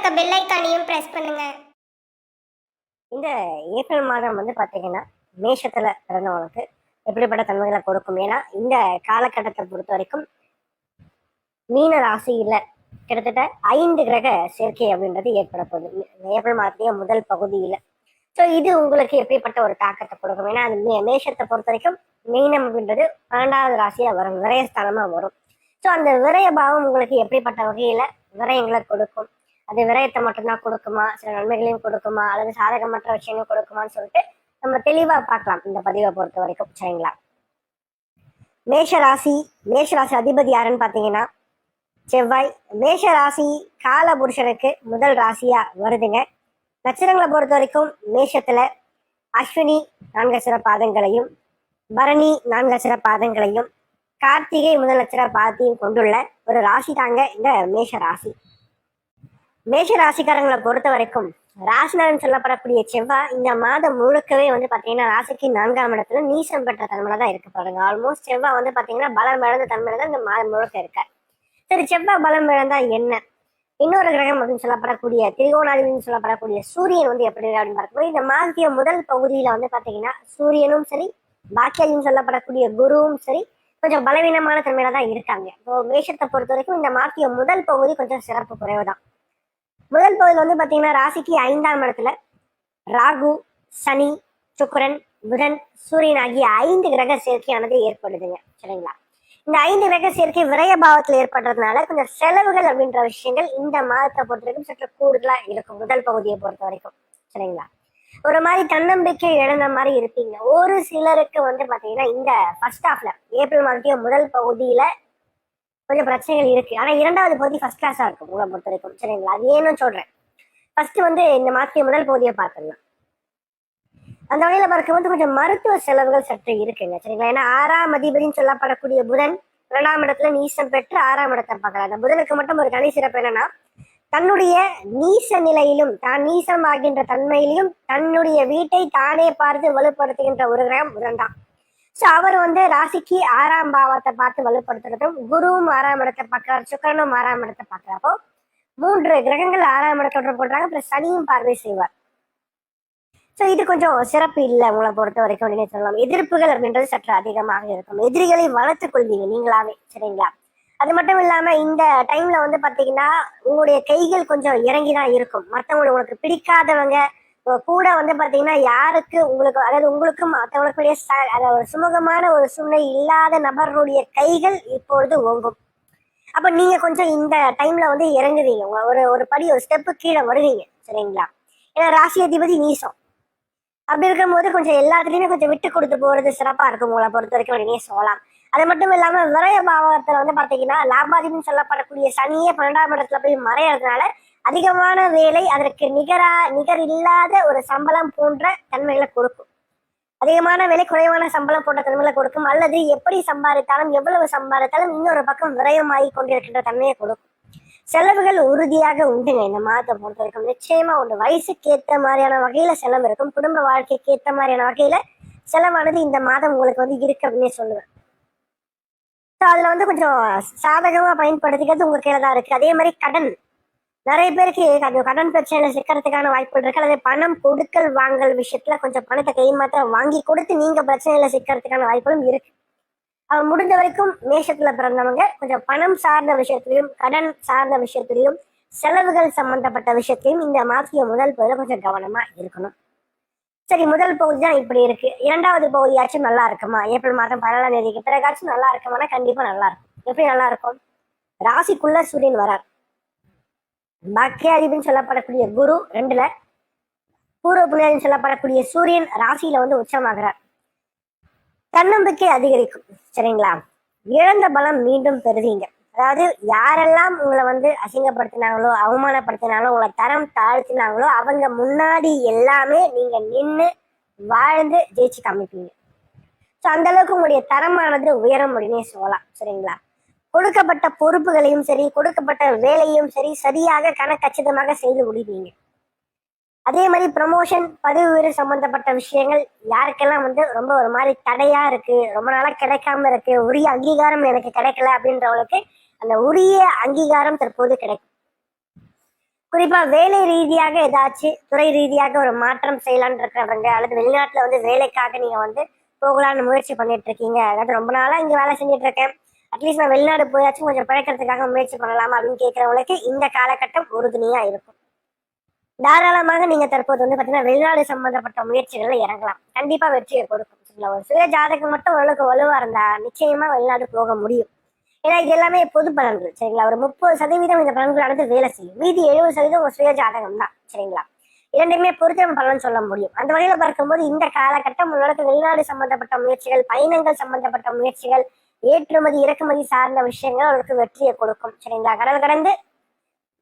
இருக்க பெல் ஐக்கானையும் பிரஸ் பண்ணுங்க. இந்த ஏப்ரல் மாதம் வந்து பார்த்தீங்கன்னா மேஷத்துல பிறந்தவங்களுக்கு எப்படிப்பட்ட தன்மைகளை கொடுக்கும்? ஏன்னா இந்த காலகட்டத்தை பொறுத்த வரைக்கும் மீன ராசியில கிட்டத்தட்ட ஐந்து கிரக சேர்க்கை அப்படின்றது ஏற்பட போகுது. ஏப்ரல் மாதத்துடைய முதல் பகுதியில. ஸோ இது உங்களுக்கு எப்படிப்பட்ட ஒரு தாக்கத்தை கொடுக்கும்? ஏன்னா அது மே- மேஷத்தை பொறுத்த வரைக்கும் மீனம் அப்படின்றது பன்னெண்டாவது ராசியா வரும் விரயஸ்தானமா வரும். ஸோ அந்த விரய பாவம் உங்களுக்கு எப்படிப்பட்ட வகையில விரயங்களை கொடுக்கும்? அது விரயத்தை மட்டும்தான் கொடுக்குமா? சில நன்மைகளையும் கொடுக்குமா? அல்லது சாதகமற்ற விஷயங்களும் கொடுக்குமான்னு சொல்லிட்டு நம்ம தெளிவா பார்க்கலாம் இந்த பதிவை பொறுத்த வரைக்கும். சரிங்களா? மேஷ ராசி மேஷ ராசி அதிபதி யாருன்னு பார்த்தீங்கன்னா செவ்வாய். மேஷ ராசி கால புருஷனுக்கு முதல் ராசியா வருதுங்க. நட்சத்திரங்களை பொறுத்த வரைக்கும் மேஷத்துல அஸ்வினி நான்கு அச்சர பாதங்களையும் பரணி நான்கு அச்சர பாதங்களையும் கார்த்திகை முதல் அச்சர பாதத்தையும் கொண்டுள்ள ஒரு ராசி தாங்க இந்த மேஷ ராசி மேஷ ராசிக்காரங்களை பொறுத்த வரைக்கும் ராசிநாதன் சொல்லப்படக்கூடிய செவ்வாய் இந்த மாதம் முழுக்கவே வந்து பாத்தீங்கன்னா ராசிக்கு நான்காம் இடத்துல நீசம் பெற்ற தன்மையில தான் இருக்கு பாருங்க. ஆல்மோஸ்ட் செவ்வாய் வந்து பாத்தீங்கன்னா பலம் இழந்த தன்மையில தான் இந்த மாதம் முழுக்க இருக்கார் சரி செவ்வாய் பலம் இழந்தா என்ன? இன்னொரு கிரகம் அப்படின்னு சொல்லப்படக்கூடிய திரிகோணாதிபதினு சொல்லப்படக்கூடிய சூரியன் வந்து எப்படி அப்படின்னு பார்க்கும்போது இந்த மாதத்திய முதல் பகுதியில வந்து பாத்தீங்கன்னா சூரியனும் சரி பாக்கியாதின்னு சொல்லப்படக்கூடிய குருவும் சரி கொஞ்சம் பலவீனமான தன்மையில தான் இருக்காங்க. இப்போ மேஷத்தை பொறுத்த வரைக்கும் இந்த மாதத்திய முதல் பகுதி கொஞ்சம் சிறப்பு குறைவு தான் முதல் பகுதியில் வந்து பார்த்தீங்கன்னா ராசிக்கு ஐந்தாம் இடத்துல ராகு சனி சுக்கரன் புதன் சூரியன் ஆகிய ஐந்து கிரக சேர்க்கையானது ஏற்படுதுங்க. சரிங்களா? இந்த ஐந்து கிரக சேர்க்கை விரய பாவத்தில் ஏற்படுறதுனால கொஞ்சம் செலவுகள் அப்படின்ற விஷயங்கள் இந்த மாதத்தை பொறுத்த வரைக்கும் சற்று கூடுதலா இருக்கும். முதல் பகுதியை பொறுத்த வரைக்கும். சரிங்களா? ஒரு மாதிரி தன்னம்பிக்கை இழந்த மாதிரி இருப்பீங்க. ஒரு சிலருக்கு வந்து பாத்தீங்கன்னா இந்த ஃபர்ஸ்ட் ஹாஃப்ல ஏப்ரல் மாதத்தையும் முதல் பகுதியில கொஞ்சம் பிரச்சனைகள் இருக்கு. ஆனா இரண்டாவது பகுதி ஃபர்ஸ்ட் கிளாஸா இருக்கும். உங்களை பொறுத்த வரைக்கும் சரிங்களா? அது ஏன்னு சொல்றேன். ஃபர்ஸ்ட் வந்து இந்த மாத்திய முதல் பகுதியை பார்த்துடலாம் அந்த வகையில பார்க்கும்போது கொஞ்சம் மருத்துவ செலவுகள் சற்று இருக்குங்க. சரிங்களா? ஏன்னா ஆறாம் அதிபதினு சொல்லப்படக்கூடிய புதன் இரண்டாம் இடத்துல நீசம் பெற்று ஆறாம் இடத்தை பார்க்கலாம் அந்த புதனுக்கு மட்டும் ஒரு தனி சிறப்பு என்னன்னா தன்னுடைய நீச நிலையிலும் தான் நீசம் ஆகின்ற தன்மையிலும் தன்னுடைய வீட்டை தானே பார்த்து வலுப்படுத்துகின்ற ஒரு கிரகம் புதன் தான். ஸோ அவர் வந்து ராசிக்கு ஆறாம் பாவத்தை பார்த்து வலுப்படுத்துறதும் குருவும் ஆறாம் இடத்தை பார்க்கிறார் சுக்கரனும் ஆறாம் இடத்தை பார்க்கிறப்போ மூன்று கிரகங்கள் ஆறாம் இடத்தோட போடுறாங்க அப்புறம் சனியும் பார்வை செய்வார். ஸோ இது கொஞ்சம் சிறப்பு இல்லை உங்களை பொறுத்த வரைக்கும் அப்படின்னு சொல்லலாம். எதிர்ப்புகள் அப்படின்றது சற்று அதிகமாக இருக்கும். எதிரிகளை வளர்த்துக் கொள்வீங்க நீங்களாவே சரிங்களா? அது மட்டும் இல்லாம இந்த டைம்ல வந்து பாத்தீங்கன்னா உங்களுடைய கைகள் கொஞ்சம் இறங்கி தான் இருக்கும். மற்றவங்களுக்கு உங்களுக்கு பிடிக்காதவங்க கூட வந்து பாத்தீங்கன்னா யாருக்கு உங்களுக்கு அதாவது உங்களுக்கும் மற்றவங்களுக்குடைய ச- ஒரு சுமூகமான ஒரு சூழ்நிலை இல்லாத நபர்களுடைய கைகள் இப்பொழுது ஓங்கும். அப்ப நீங்க கொஞ்சம் இந்த டைம்ல வந்து இறங்குவீங்க. உங்க ஒரு ஒரு படி ஒரு ஸ்டெப்பு கீழே வருவீங்க. சரிங்களா? ஏன்னா ராசி அதிபதி நீசம். அப்படி இருக்கும்போது கொஞ்சம் எல்லாத்துலயுமே கொஞ்சம் விட்டு கொடுத்து போறது சிறப்பா இருக்கும் உங்களை பொறுத்த வரைக்கும் அப்படின்னே சொல்லலாம். அது மட்டும் இல்லாம விரய பாவத்துல வந்து பாத்தீங்கன்னா லாபாதிபதினு சொல்லப்படக்கூடிய சனியே பன்னெண்டாம் இடத்துல போய் மறையறதுனால அதிகமான வேலை அதற்கு நிகரா நிகர் இல்லாத ஒரு சம்பளம் போன்ற தன்மைகளை கொடுக்கும். அதிகமான விலை குறைவான சம்பளம் போன்ற தன்மைகளை கொடுக்கும். அல்லது எப்படி சம்பாதித்தாலும் எவ்வளவு சம்பாதித்தாலும் இன்னொரு பக்கம் விரயமாகி கொண்டிருக்கின்ற தன்மையை கொடுக்கும். செலவுகள் உறுதியாக உண்டுங்க. இந்த மாதத்தை பொறுத்த வரைக்கும் நிச்சயமா உண்டு. வயசுக்கு ஏத்த மாதிரியான வகையில செலவு இருக்கும். குடும்ப வாழ்க்கைக்கு ஏத்த மாதிரியான வகையில செலவானது இந்த மாதம் உங்களுக்கு வந்து இருக்கு அப்படின்னு சொல்லுவேன். ஸோ அதுல வந்து கொஞ்சம் சாதகமா பயன்படுத்திக்கிறது உங்க கையில தான் இருக்கு. அதே மாதிரி கடன். நிறைய பேருக்கு கொஞ்சம் கடன் பிரச்சனையில சிக்கிறதுக்கான வாய்ப்புகள் இருக்கு. அல்லது பணம் கொடுக்கல் வாங்கல் விஷயத்துல கொஞ்சம் பணத்தை கைமாற்ற வாங்கி கொடுத்து நீங்க பிரச்சனையில சிக்கிறதுக்கான வாய்ப்புகளும் இருக்கு. அவன் முடிஞ்ச வரைக்கும் மேஷத்துல பிறந்தவங்க கொஞ்சம் பணம் சார்ந்த விஷயத்திலையும் கடன் சார்ந்த விஷயத்திலையும் செலவுகள் சம்பந்தப்பட்ட விஷயத்தையும் இந்த மாசிய முதல் பகுதியில் கொஞ்சம் கவனமா இருக்கணும். சரி முதல் பகுதி தான் இப்படி இருக்கு. இரண்டாவது பகுதியாச்சும் நல்லா இருக்குமா? ஏப்ரல் மாதம் பதினாலாம் தேதிக்கு பிறகாச்சும் நல்லா இருக்குமானா கண்டிப்பா நல்லா இருக்கும். எப்படி நல்லா இருக்கும்? ராசிக்குள்ள சூரியன் வரார். பாக்கியாதிபதினு சொல்லப்படக்கூடிய குரு ரெண்டுல பூர்வ புண்ணியன்னு சொல்லப்படக்கூடிய சூரியன் ராசியில வந்து உச்சமாகிறார். தன்னம்பிக்கை அதிகரிக்கும் சரிங்களா? இழந்த பலம் மீண்டும் பெறுதீங்க அதாவது யாரெல்லாம் உங்களை வந்து அசிங்கப்படுத்தினாங்களோ அவமானப்படுத்தினாங்களோ உங்களை தரம் தாழ்த்தினாங்களோ அவங்க முன்னாடி எல்லாமே நீங்க நின்று வாழ்ந்து ஜெயிச்சு காமிப்பீங்க. ஸோ அந்த அளவுக்கு உங்களுடைய தரமானது உயரம் அப்படின்னே சொல்லலாம் சரிங்களா? கொடுக்கப்பட்ட பொறுப்புகளையும் சரி கொடுக்கப்பட்ட வேலையும் சரி சரியாக கணக்கச்சிதமாக செய்து முடிவீங்க அதே மாதிரி ப்ரமோஷன் பதவி உயர்வு சம்பந்தப்பட்ட விஷயங்கள் யாருக்கெல்லாம் வந்து ரொம்ப ஒரு மாதிரி தடையா இருக்கு ரொம்ப நாளாக கிடைக்காம இருக்கு உரிய அங்கீகாரம் எனக்கு கிடைக்கல அப்படின்றவங்களுக்கு அந்த உரிய அங்கீகாரம் தற்போது கிடைக்கும். குறிப்பா வேலை ரீதியாக ஏதாச்சும் துறை ரீதியாக ஒரு மாற்றம் செய்யலாம்னு இருக்கிறவங்க அல்லது வெளிநாட்டுல வந்து வேலைக்காக நீங்க வந்து போகலான்னு முயற்சி பண்ணிட்டு இருக்கீங்க. அதாவது ரொம்ப நாளா இங்க வேலை செஞ்சுட்டு இருக்கேன். அட்லீஸ்ட் நான் வெளிநாடு போயாச்சும் கொஞ்சம் பிழைக்கிறதுக்காக முயற்சி பண்ணலாமா அப்படின்னு கேட்குறவங்களுக்கு இந்த காலகட்டம் உறுதுணையா இருக்கும். தாராளமாக நீங்க தற்போது வந்து பாத்தீங்கன்னா வெளிநாடு சம்பந்தப்பட்ட முயற்சிகள்ல இறங்கலாம். கண்டிப்பா வெற்றியை கொடுக்கும். சரிங்களா? ஒரு சுய ஜாதகம் மட்டும் ஓரளவுக்கு வலுவாக இருந்தா நிச்சயமா வெளிநாடு போக முடியும். ஏன்னா இது எல்லாமே பொது பலன்கள். சரிங்களா? ஒரு முப்பது சதவீதம் இந்த பலன்களானது வேலை செய்யும். மீதி எழுபது சதவீதம் ஒரு சுய ஜாதகம் தான். சரிங்களா? இரண்டுமே பொறுத்து நம்ம பலன் சொல்ல முடியும். அந்த வகையில் பார்க்கும்போது இந்த காலகட்டம் உங்களுக்கு வெளிநாடு சம்பந்தப்பட்ட முயற்சிகள் பயணங்கள் சம்பந்தப்பட்ட முயற்சிகள் ஏற்றுமதி இறக்குமதி சார்ந்த விஷயங்கள் அவருக்கு வெற்றியை கொடுக்கும் சரிங்களா? கடல் கடந்து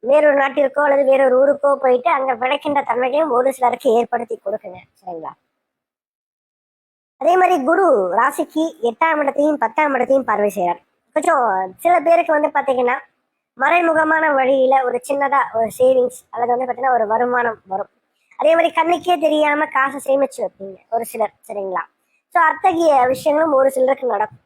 வேறொரு நாட்டிற்கோ அல்லது வேறொரு ஊருக்கோ போயிட்டு அங்க பிழைக்கின்ற தன்மைகளையும் ஒரு சிலருக்கு ஏற்படுத்தி கொடுக்குங்க சரிங்களா? அதே மாதிரி குரு ராசிக்கு எட்டாம் இடத்தையும் பத்தாம் இடத்தையும் பார்வை செய்கிறார். கொஞ்சம் சில பேருக்கு வந்து பாத்தீங்கன்னா மறைமுகமான வழியில ஒரு சின்னதா ஒரு சேவிங்ஸ் அல்லது வந்து பாத்தீங்கன்னா ஒரு வருமானம் வரும். அதே மாதிரி கண்ணுக்கே தெரியாம காசை சேமிச்சு வைப்பீங்க ஒரு சிலர் சரிங்களா? ஸோ அத்தகைய விஷயங்களும் ஒரு சிலருக்கு நடக்கும்.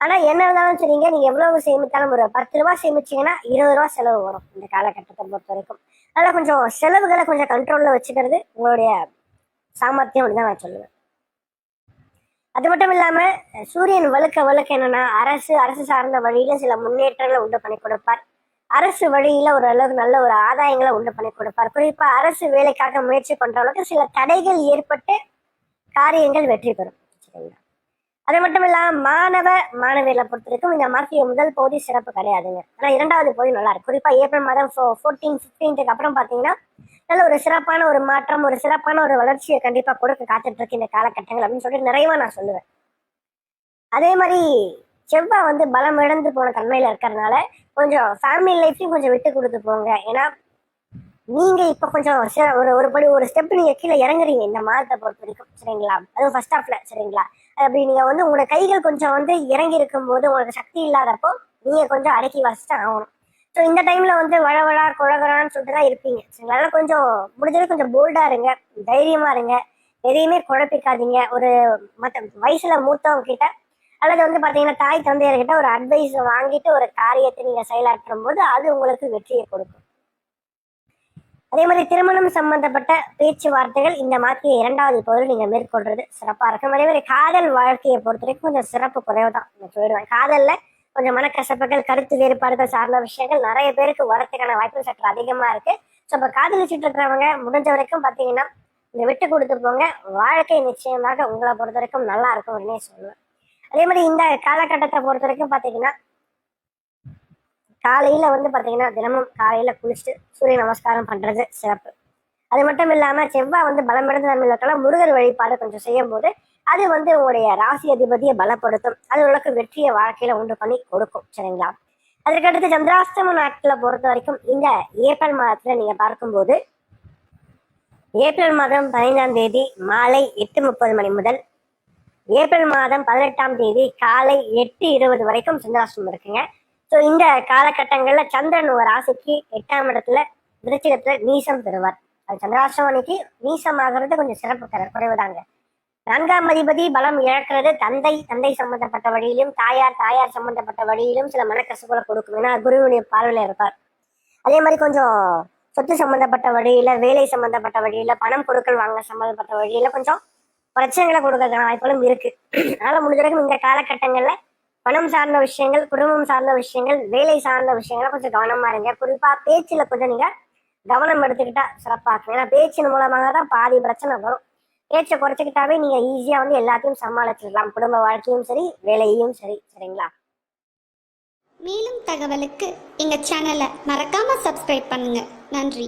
ஆனா என்ன இருந்தாலும் சரிங்க. நீங்க எவ்வளவு சேமித்தாலும் ஒரு பத்து ரூபா சேமிச்சீங்கன்னா இருபது ரூபா செலவு வரும் இந்த காலகட்டத்தை பொறுத்த வரைக்கும் அதனால கொஞ்சம் செலவுகளை கொஞ்சம் கண்ட்ரோல்ல வச்சுக்கிறது உங்களுடைய சாமர்த்தியம் அப்படின்னு தான் நான் சொல்லுவேன். அது மட்டும் இல்லாம சூரியன் வழுக்க வழுக்க என்னன்னா அரசு அரசு சார்ந்த வழியில சில முன்னேற்றங்களை உண்டு பண்ணி கொடுப்பார். அரசு வழியில ஒரு அளவுக்கு நல்ல ஒரு ஆதாயங்களை உண்டு பண்ணி கொடுப்பார். குறிப்பா அரசு வேலைக்காக முயற்சி பண்றவங்களுக்கு சில தடைகள் ஏற்பட்டு காரியங்கள் வெற்றி பெறும். சரிங்களா? அது மட்டும் இல்லாம மாணவ மாணவியர்களை பொறுத்த வரைக்கும் இந்த மார்க்கிய முதல் பகுதி சிறப்பு கிடையாதுங்க. ஆனா இரண்டாவது பகுதி நல்லா இருக்கு. குறிப்பா ஏப்ரல் மாதம் ஃபோர்டீன் ஃபிஃப்டீன்த்துக்கு அப்புறம் பாத்தீங்கன்னா நல்ல ஒரு சிறப்பான ஒரு மாற்றம் ஒரு சிறப்பான ஒரு வளர்ச்சியை கண்டிப்பா கொடுக்க காத்துட்டு இருக்கு இந்த காலகட்டங்கள் அப்படின்னு சொல்லிட்டு நிறைவா நான் சொல்லுவேன். அதே மாதிரி செவ்வாய் வந்து பலம் இழந்து போன தன்மையில இருக்கிறதுனால கொஞ்சம் ஃபேமிலி லைஃப்லையும் கொஞ்சம் விட்டு கொடுத்து போங்க. ஏன்னா நீங்க இப்ப கொஞ்சம் ஒரு ஒரு படி ஒரு ஸ்டெப் நீங்க கீழே இறங்குறீங்க. இந்த மாதத்தை பொறுத்த வரைக்கும். சரிங்களா? அதுவும் ஃபர்ஸ்ட் ஹாஃப்ல சரிங்களா? அப்படி நீங்க வந்து உங்களோட கைகள் கொஞ்சம் வந்து இறங்கி இருக்கும் போது உங்களுக்கு சக்தி இல்லாதப்போ நீங்க கொஞ்சம் அடக்கி வச்சுட்டு ஆகணும். ஸோ இந்த டைம்ல வந்து வழவழா குழகுறான்னு சொல்லிட்டு தான் இருப்பீங்க. சரிங்களா? அதனால கொஞ்சம் முடிஞ்சது கொஞ்சம் போல்டா இருங்க. தைரியமா இருங்க. எதையுமே குழப்பிக்காதீங்க. ஒரு மற்ற வயசுல மூத்தவங்க கிட்ட அல்லது வந்து பாத்தீங்கன்னா தாய் தந்தையர்கிட்ட ஒரு அட்வைஸ் வாங்கிட்டு ஒரு காரியத்தை நீங்க செயலாற்றும் போது அது உங்களுக்கு வெற்றியை கொடுக்கும். அதே மாதிரி திருமணம் சம்பந்தப்பட்ட பேச்சுவார்த்தைகள் இந்த மாதிரி இரண்டாவது பகுதியில் நீங்க மேற்கொள்றது சிறப்பா இருக்கும். அதே மாதிரி காதல் வாழ்க்கையை பொறுத்த வரைக்கும் கொஞ்சம் சிறப்பு குறைவு தான் நான் சொல்லிடுவேன் காதல்ல கொஞ்சம் மனக்கசப்புகள் கருத்து வேறுபாடுகள் சார்ந்த விஷயங்கள் நிறைய பேருக்கு வரத்துக்கான வாய்ப்பு சற்று அதிகமா இருக்கு. ஸோ இப்போ காதலிச்சுட்டு இருக்கிறவங்க முடிஞ்ச வரைக்கும் பார்த்தீங்கன்னா இந்த விட்டு கொடுத்து போங்க. வாழ்க்கை நிச்சயமாக உங்களை பொறுத்த வரைக்கும் நல்லா இருக்கும் அப்படின்னே சொல்லுவேன் அதே மாதிரி இந்த காலகட்டத்தை பொறுத்த வரைக்கும் பார்த்தீங்கன்னா காலையில வந்து பாத்தீங்கன்னா தினமும் காலையில குளிச்சுட்டு சூரிய நமஸ்காரம் பண்றது சிறப்பு. அது மட்டும் இல்லாம செவ்வாய் வந்து பலம் தன்மையில் இருக்கலாம் முருகர் வழிபாடு கொஞ்சம் செய்யும் போது அது வந்து உங்களுடைய ராசி அதிபதியை பலப்படுத்தும். அது உங்களுக்கு வெற்றியை வாழ்க்கையில உண்டு பண்ணி கொடுக்கும். சரிங்களா? அதற்கடுத்து சந்திராஷ்டம நாட்களை பொறுத்த வரைக்கும் இந்த ஏப்ரல் மாதத்துல நீங்க பார்க்கும்போது ஏப்ரல் மாதம் பதினைந்தாம் தேதி மாலை எட்டு முப்பது மணி முதல் ஏப்ரல் மாதம் பதினெட்டாம் தேதி காலை எட்டு இருபது வரைக்கும் சந்திராஷ்டமம் இருக்குங்க. ஸோ இந்த காலகட்டங்கள்ல சந்திரன் ஒரு ராசிக்கு எட்டாம் இடத்துல விருச்சிகத்துல நீசம் பெறுவார். அது சந்திராசிரமணிக்கு அன்னைக்கு நீசமாகிறது கொஞ்சம் சிறப்பு தர குறைவுதாங்க. நான்காம் அதிபதி பலம் இழக்கிறது தந்தை தந்தை சம்பந்தப்பட்ட வழியிலும் தாயார் தாயார் சம்பந்தப்பட்ட வழியிலும் சில மனக்கசப்புகளை கொடுக்கும். ஏன்னா குருவினுடைய பார்வையில இருப்பார். அதே மாதிரி கொஞ்சம் சொத்து சம்பந்தப்பட்ட வழியில வேலை சம்பந்தப்பட்ட வழியில பணம் கொடுக்கல் வாங்க சம்பந்தப்பட்ட வழியில கொஞ்சம் பிரச்சனைகளை கொடுக்கறதுக்கான வாய்ப்புகளும் இருக்கு. அதனால முடிஞ்ச வரைக்கும் இந்த காலகட்டங்கள்ல பணம் சார்ந்த விஷயங்கள் குடும்பம் சார்ந்த விஷயங்கள் வேலை சார்ந்த விஷயங்களை கொஞ்சம் கவனமா இருங்க. குறிப்பா பேச்சுல கொஞ்சம் நீங்க கவனம் எடுத்துக்கிட்டா சிறப்பாக இருக்கும். ஏன்னா பேச்சின் மூலமாக தான் பாதி பிரச்சனை வரும். பேச்சை குறைச்சிக்கிட்டாவே நீங்க ஈஸியா வந்து எல்லாத்தையும் சமாளிச்சிடலாம். குடும்ப வாழ்க்கையும் சரி வேலையையும் சரி. சரிங்களா? மேலும் தகவலுக்கு எங்கள் சேனலை மறக்காமல் சப்ஸ்கிரைப் பண்ணுங்கள் நன்றி.